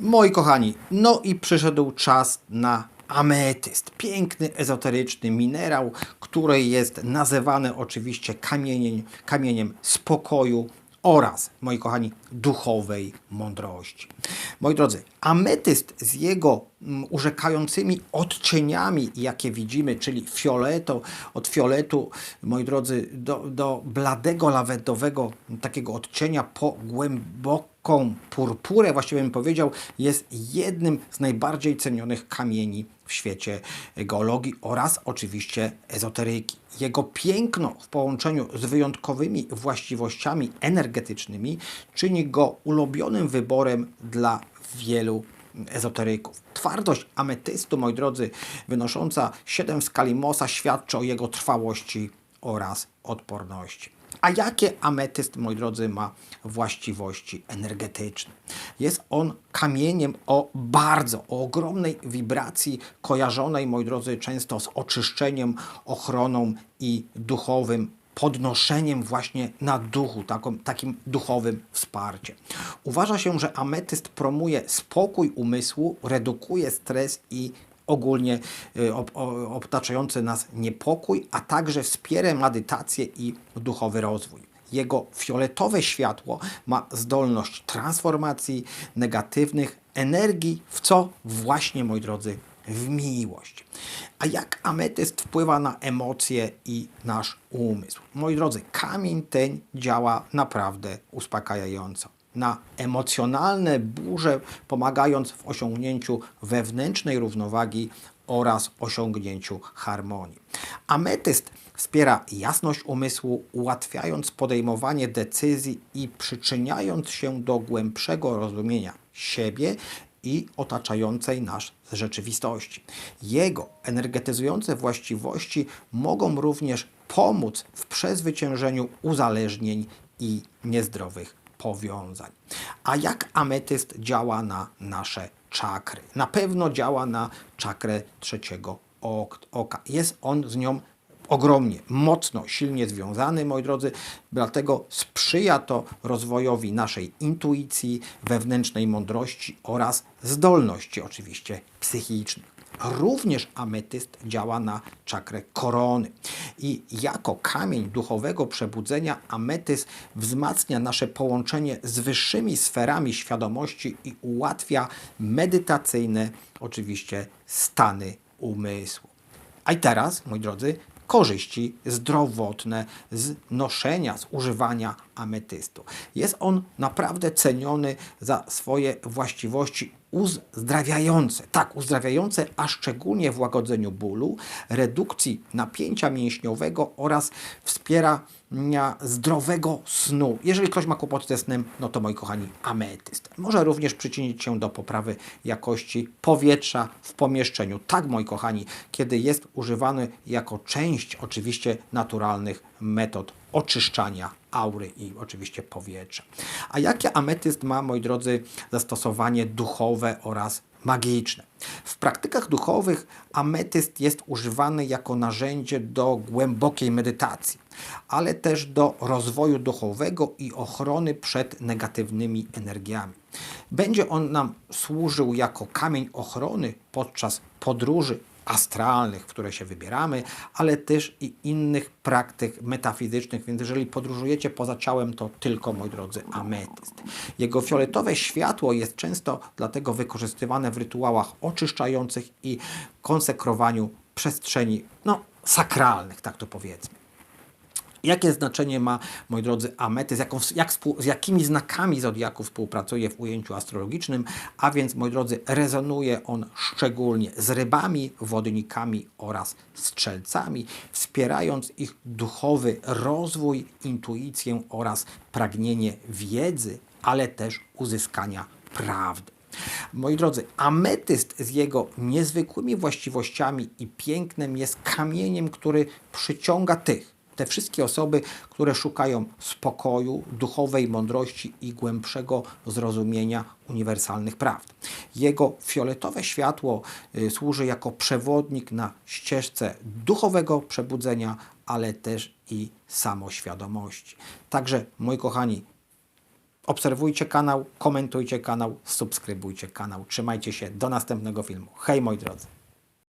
Moi kochani, no i przyszedł czas na ametyst. Piękny, ezoteryczny minerał, który jest nazywany oczywiście kamieniem, kamieniem spokoju oraz, moi kochani, duchowej mądrości. Moi drodzy, ametyst z jego mm, urzekającymi odcieniami, jakie widzimy, czyli fioleto, od fioletu, moi drodzy, do, do bladego, lawetowego takiego odcienia po głęboką purpurę, właściwie bym powiedział, jest jednym z najbardziej cenionych kamieni w świecie geologii oraz oczywiście ezoteryki. Jego piękno w połączeniu z wyjątkowymi właściwościami energetycznymi czyni go ulubionym wyborem dla wielu ezoteryków. Twardość ametystu, moi drodzy, wynosząca 7 w skali świadczy o jego trwałości oraz odporności. A jakie ametyst, moi drodzy, ma właściwości energetyczne? Jest on kamieniem o bardzo, o ogromnej wibracji, kojarzonej, moi drodzy, często z oczyszczeniem, ochroną i duchowym podnoszeniem właśnie na duchu, taką, takim duchowym wsparciem. Uważa się, że ametyst promuje spokój umysłu, redukuje stres i ogólnie y, obtaczający nas niepokój, a także wspiera medytację i duchowy rozwój. Jego fioletowe światło ma zdolność transformacji negatywnych energii w co właśnie, moi drodzy, w miłość. A jak ametyst wpływa na emocje i nasz umysł? Moi drodzy, kamień ten działa naprawdę uspokajająco. Na emocjonalne burze, pomagając w osiągnięciu wewnętrznej równowagi oraz osiągnięciu harmonii. Ametyst wspiera jasność umysłu, ułatwiając podejmowanie decyzji i przyczyniając się do głębszego rozumienia siebie i otaczającej nas rzeczywistości. Jego energetyzujące właściwości mogą również pomóc w przezwyciężeniu uzależnień i niezdrowych powiązań. A jak ametyst działa na nasze czakry? Na pewno działa na czakrę trzeciego ok- oka. Jest on z nią ogromnie, mocno, silnie związany, moi drodzy, dlatego sprzyja to rozwojowi naszej intuicji, wewnętrznej mądrości oraz zdolności oczywiście psychicznych. Również ametyst działa na czakrę korony. I jako kamień duchowego przebudzenia ametyst wzmacnia nasze połączenie z wyższymi sferami świadomości i ułatwia medytacyjne, oczywiście, stany umysłu. A i teraz, moi drodzy, korzyści zdrowotne z noszenia, z używania ametystu. Jest on naprawdę ceniony za swoje właściwości uzdrawiające. Tak, uzdrawiające, a szczególnie w łagodzeniu bólu, redukcji napięcia mięśniowego oraz wspierania zdrowego snu. Jeżeli ktoś ma kłopoty ze snem, no to moi kochani, ametyst. Może również przyczynić się do poprawy jakości powietrza w pomieszczeniu. Tak, moi kochani, kiedy jest używany jako część oczywiście naturalnych metod oczyszczania aury i oczywiście powietrza. A jakie ametyst ma, moi drodzy, zastosowanie duchowe oraz magiczne? W praktykach duchowych ametyst jest używany jako narzędzie do głębokiej medytacji, ale też do rozwoju duchowego i ochrony przed negatywnymi energiami. Będzie on nam służył jako kamień ochrony podczas podróży astralnych, w które się wybieramy, ale też i innych praktyk metafizycznych, więc jeżeli podróżujecie poza ciałem, to tylko, moi drodzy, ametyst. Jego fioletowe światło jest często dlatego wykorzystywane w rytuałach oczyszczających i konsekrowaniu przestrzeni, no, sakralnych, tak to powiedzmy. Jakie znaczenie ma, moi drodzy, ametyst, jaką, jak, z jakimi znakami zodiaku współpracuje w ujęciu astrologicznym, a więc, moi drodzy, rezonuje on szczególnie z rybami, wodnikami oraz strzelcami, wspierając ich duchowy rozwój, intuicję oraz pragnienie wiedzy, ale też uzyskania prawdy. Moi drodzy, ametyst z jego niezwykłymi właściwościami i pięknem jest kamieniem, który przyciąga tych, te wszystkie osoby, które szukają spokoju, duchowej mądrości i głębszego zrozumienia uniwersalnych prawd. Jego fioletowe światło y, służy jako przewodnik na ścieżce duchowego przebudzenia, ale też i samoświadomości. Także, moi kochani, Obserwujcie kanał, komentujcie kanał, subskrybujcie kanał. Trzymajcie się. Do następnego filmu. Hej moi drodzy.